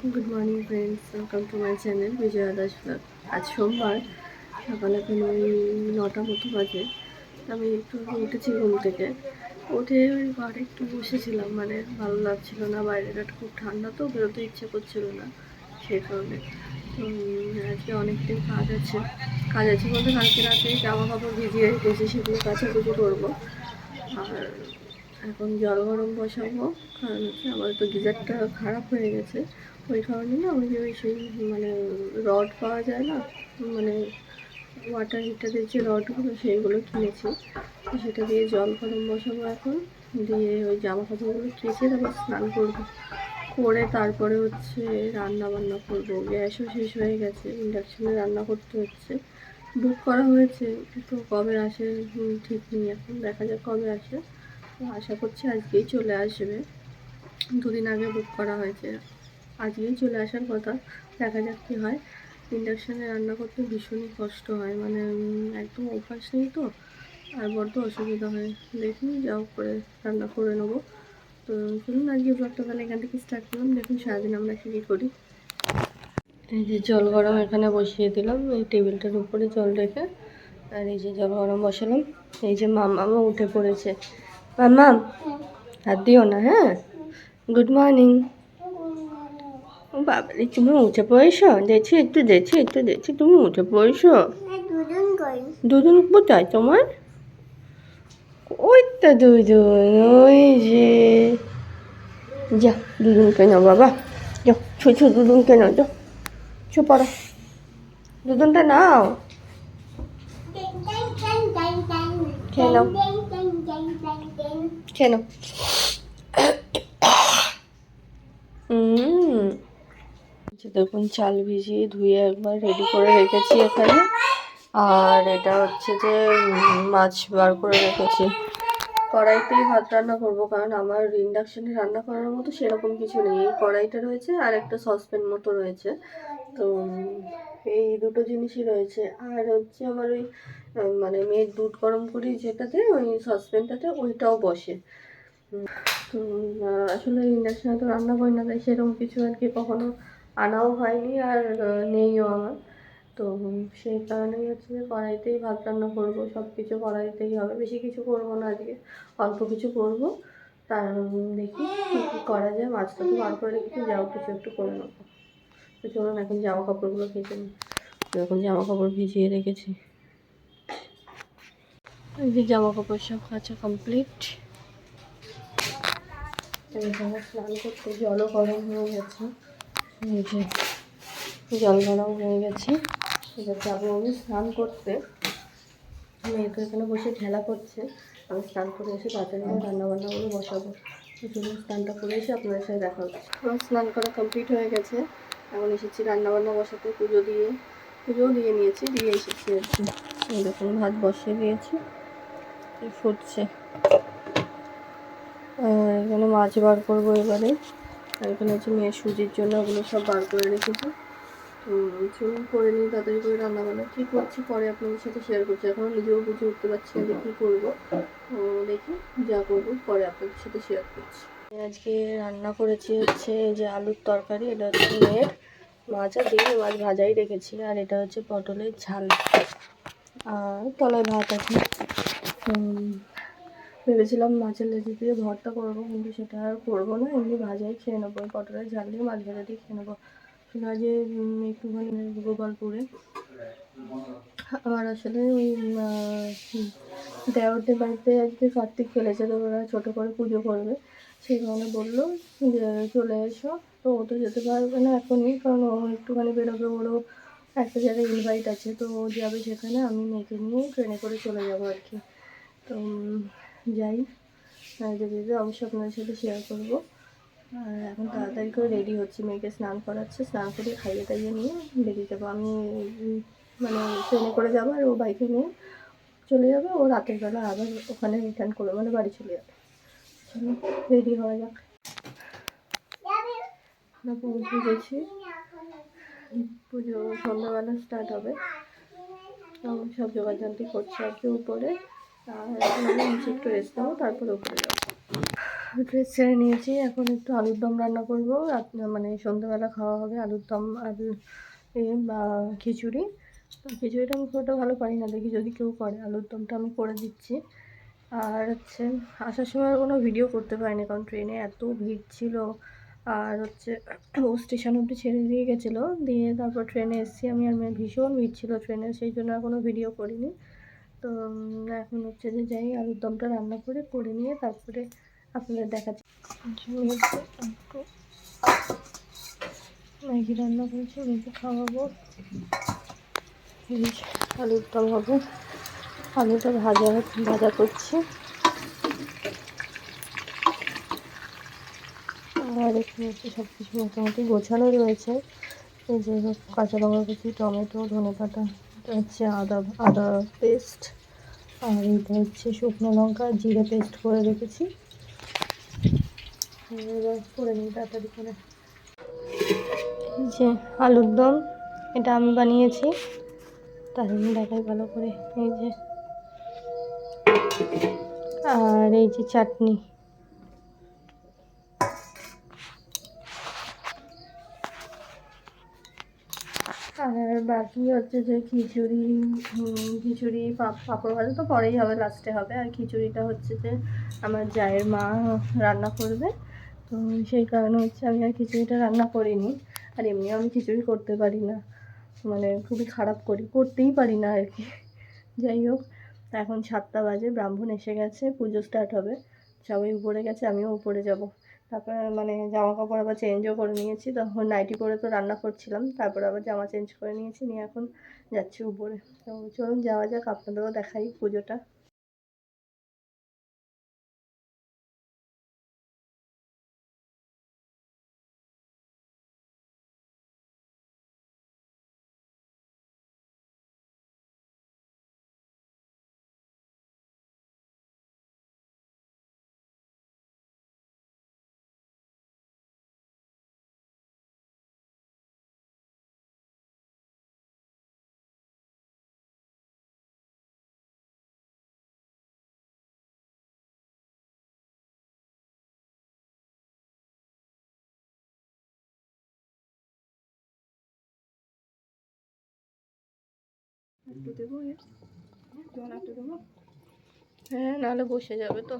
Good morning friends welcome to my channel Bijaya Das blog আজ সোমবার, সকালে এখন ওই নটা মতো বাজে। আমি একটু উঠেছি ঘুম থেকে। উঠে ওই ঘরে একটু বসেছিলাম মানে ভালো লাগছিল না বাইরেটা খুব ঠান্ডা তো, বেরোতে ইচ্ছে করছিল না সেই কারণে। আজকে অনেকটাই কাজ আছে। কাজ আছে বলতে কালকে রাতে জামা কাপড় ভিজিয়ে রেখেছি, সেগুলো কাছাকুচি করব। আর এখন জল গরম বসাবো, কারণ হচ্ছে আমার তো গিজারটা খারাপ হয়ে গেছে। ওই কারণে না ওই যে ওই সেই মানে রড পাওয়া যায় না মানে ওয়াটার হিটারের যে রডগুলো সেইগুলো কিনেছি। সেটা দিয়ে জল গরম বসাবো এখন, দিয়ে ওই জামা কাপড়গুলো কেচে তারপর স্নান করব। করে তারপরে হচ্ছে রান্না বান্না করব। গ্যাসও শেষ হয়ে গেছে ইন্ডাকশনে রান্না করতে হচ্ছে। বুক করা হয়েছে তো কবে আসে ঠিক নেই এখন, দেখা যাক কবে আসে। আশা করছি আজকেই চলে আসবে। দুদিন আগে বুক করা হয়েছে। আজকেই চলে আসার কথা। দেখা যাক কী হয়। ইন্ডাকশানে রান্না করতে ভীষণই কষ্ট হয়। মানে একদম অভ্যাস নেই তো। আর বড্ড অসুবিধা হয়। দেখি যাও করে রান্না করে নেব। তো চলুন আজকে ব্লগটা তাহলে এখান থেকে স্টার্ট করলাম। দেখুন, সারাদিন আমরা কী করি। এই যে জল গরম এখানে বসিয়ে দিলাম। এই টেবিলটার উপরে জল রেখে আর এই যে জল গরম বসালাম। এই যে মামামা উঠে পড়েছে। মামাম, হাত দিও না হ্যাঁ? গুড মর্নিং বাবারে তুমি উঠে পড়েছো? দেখছি একটু দেখছি একটু দেখছি তুমি উঠে পড়েছো? দুদিন কোথায় তোমার? ওই তো দুদিন ওই যে। যা দুদিন কেন বাবা? যাও ছো ছো দুদিন কেন? যাও ছো পড়ো। দুদিনটা নাও। খেয়ে নাও খেয়ে নাও উম। যে দেখুন, চাল ভিজিয়ে ধুয়ে একবার রেডি করে রেখেছি এখানে। আর এটা হচ্ছে যে মাছ বার করে রেখেছি। কড়াইতেই ভাত রান্না করব, কারণ আমার ইন্ডাকশানে রান্না করার মতো সেরকম কিছু নেই। এই কড়াইটা রয়েছে আর একটা সসপ্যান মতো রয়েছে। তো, এই দুটো জিনিসই রয়েছে। আর হচ্ছে আমার ওই মানে মেয়ের দুধ গরম করি যেটাতে, ওই সসপ্যানটাতে ওইটাও বসে। তো আসলে ইন্ডাকশনে তো রান্না করি না, তাই সেরকম কিছু আর কি কখনো আনাও হয়নি আর নেইও আমার। তো সেই কারণেই হচ্ছে যে কড়াইতেই ভাত রান্না করব সব কিছু কড়াইতেই হবে। বেশি কিছু করব না আজকে, অল্প কিছু করব। তার দেখি কী কী করা যায়, মাছটা তো বার করে রেখেছি, যাও কিছু একটু করে নেব তো চলুন, এখন জামা কাপড়গুলো কেচে নিই। এখন জামা কাপড় ভিজিয়ে রেখেছি। যে জামা কাপড় সব কাচা কমপ্লিট। স্নান করতে জলও গরম হয়ে গেছে। এই যে জল গরম হয়ে গেছে। এবার যাব আমি স্নান করতে। মেয়ে তো এখানে বসে খেলা করছে। আমি স্নান করে এসে তাড়াতাড়ি রান্না বান্নাগুলো বসাবো। তো জন্য স্নানটা করে এসে আপনাদের সাথে দেখা হচ্ছে। আমার স্নান করা কমপ্লিট হয়ে গেছে। এখন এসেছি রান্না বান্না বসাতে, পুজো দিয়ে। পুজোও দিয়ে নিয়েছি, দিয়ে এসেছি আর কি। এরকম ভাত বসিয়ে দিয়েছি। ফুটছে। এখানে মাছ বার করব এবারে। আর এখানে হচ্ছে মেয়ের সুজির জন্য ওগুলো সব বার করে রেখেছি। তো চলুন করে নিই, তাড়াতাড়ি করে রান্না বান্না কী করছি পরে আপনাদের সাথে শেয়ার করছি। এখনও নিজেও বুঝে উঠতে পারছি না যে কী করব। দেখি যা করব, পরে আপনাদের সাথে শেয়ার করছি। আজকে রান্না করেছি হচ্ছে যে আলুর তরকারি, এটা হচ্ছে মেয়ের মাছ আর দিয়ে মাছ ভাজাই রেখেছি। আর এটা হচ্ছে পটলের ঝাল। আর তলায় ভাত আছে। ভেবেছিলাম মাছের লেজে দিয়ে ভর্তা করব, কিন্তু সেটা আর করব না। এমনি ভাজাই খেয়ে নেব পটলের ঝাল দিয়ে মাছ ভাজা দিয়ে খেয়ে নেব। শোনা যে একটুখানি গোপালপুরে। আমার আসলে ওই দেওরদের বাড়িতে আজকে কার্তিক ফেলেছে তো ওরা ছোটো করে পুজো করবে। সেই কারণে বলল যে, চলে এসো। তো ও তো যেতে পারবে না এখনই, কারণ ও একটুখানি বেরোবে ওরও একটা জায়গায় ইনভাইট আছে। তো ও যাবে সেখানে, আমি মেয়েকে নিয়ে ট্রেনে করে চলে যাব আর কি। তো যাই। যদি অবশ্যই আপনাদের সাথে শেয়ার করব। আর এখন তাড়াতাড়ি করে রেডি হচ্ছি, মেয়েকে স্নান করাচ্ছে। স্নান করে খাইয়ে টাইয়ে নিয়ে বেরিয়ে যাব। আমি মানে ট্রেনে করে যাব আর ও বাইকে নিয়ে চলে যাবে। ও রাতের বেলা আবার ওখানে রিটার্ন করবে মানে বাড়ি চলে যাবে। চলো রেডি হওয়া যাক। পৌঁছে গেছি পুজো সন্ধ্যাবেলা স্টার্ট হবে। সব যোগাযান্তি করছে আর কি উপরে। আর একটু রেস্ট নেব তারপরে উপরে যাব। ড্রেস ছেড়ে নিয়েছি, এখন একটু আলুর দম রান্না করব। মানে সন্ধ্যেবেলা খাওয়া হবে আলুর দম আর খিচুড়ি। খিচুড়িটা আমি খুব একটা ভালো পারি না, দেখি যদি কেউ করে। আলুর দমটা আমি করে দিচ্ছি। আর হচ্ছে, আসার সময় কোনো ভিডিও করতে পারিনি, কারণ ট্রেনে এত ভিড় ছিল। আর হচ্ছে, ও স্টেশন অব্দি ছেড়ে দিয়ে গেছিল। দিয়ে তারপর ট্রেনে এসেছি। আমি আর মেয়ে ভীষণ ভিড় ছিল ট্রেনে সেই জন্য আর কোনো ভিডিও করিনি। তো এখন হচ্ছে যে যাই আলুর দমটা রান্না করে করে নিয়ে তারপরে আপনাদের দেখাচ্ছি। ম্যাগি রান্না করেছি, ম্যাগি খাওয়াবো। আলুর দম হবে। আলুটা ভাজা ভাজা করছি। আর এখানে হচ্ছে সব কিছু মোটামুটি গোছানো রয়েছে। এই যে কাঁচা লঙ্কা কুচি, টমেটো ধনে পাতা হচ্ছে আদা আদা পেস্ট আর এটা হচ্ছে শুকনো লঙ্কা, জিরে পেস্ট করে রেখেছি। করে নিই তাড়াতাড়ি করে। যে আলুর দম, এটা আমি বানিয়েছি। তাই দেখাই ভালো করে। এই যে। আর এই যে চাটনি। বাকি হচ্ছে যে খিচুড়ি খিচুড়ি, পাপ- পাঁপড় ভাজা তো পরেই হবে লাস্টে হবে। আর খিচুড়িটা হচ্ছে যে আমার জায়ের মা রান্না করবে। তো সেই কারণে হচ্ছে আমি আর খিচুড়িটা রান্না করিনি। আর এমনিও আমি খিচুড়ি করতে পারি না। মানে খুবই খারাপ করি, করতেই পারি না আর কি। যাই হোক, এখন সাতটা বাজে, ব্রাহ্মণ এসে গেছে, পুজো স্টার্ট হবে। সবাই উপরে গেছে, আমিও উপরে যাব। তারপরে মানে জামা কাপড় আবার চেঞ্জও করে নিয়েছি তখন নাইটি পরে তো রান্না করছিলাম, তারপর আবার জামা চেঞ্জ করে নিয়েছি, নিয়ে এখন যাচ্ছি উপরে। তো চলুন যাওয়া যাক, আপনাদেরও দেখাই পুজোটা। একটু দেবো এর? জল একটু দেবো হ্যাঁ নাহলে বসে যাবে তো